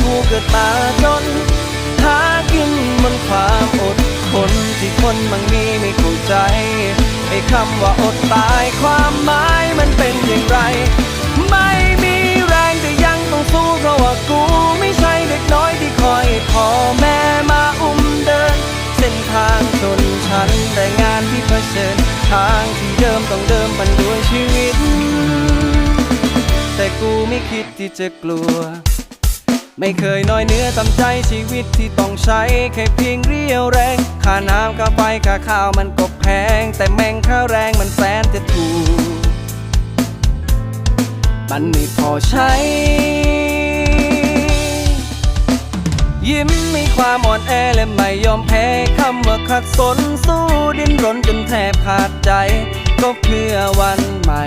กูเกิดมาจน หากินบนความอดทนที่คนบางมีไม่เข้าใจไอ้คำว่าอดตายความหมายมันเป็นอย่างไร ไม่มีแรงแต่ยังต้องสู้เพราะว่ากูไม่ใช่เด็กน้อยที่คอยให้พ่อแม่มาอุ้มเดิน เส้นทางชนชั้นแต่งานที่เผชิญทางที่เดิมต้องเดิมพันด้วยชีวิต แต่กูไม่คิดที่จะกลัว ไม่เคยน้อยเนื้อต่ำใจชีวิตที่ต้องใช้ แค่เพียงเรียวแรง ค่าน้ำค่าไฟค่าข้าวมันก็แพง แต่แม่งค่าแรงมันแสนจะถูก มันไม่พอใช้ ยิ้มมีความอ่อนแอและไม่ยอมแพ้คำว่าขัดสนสู้ดิ้นรนจนแทบขาดใจ ก็เพื่อวันใหม่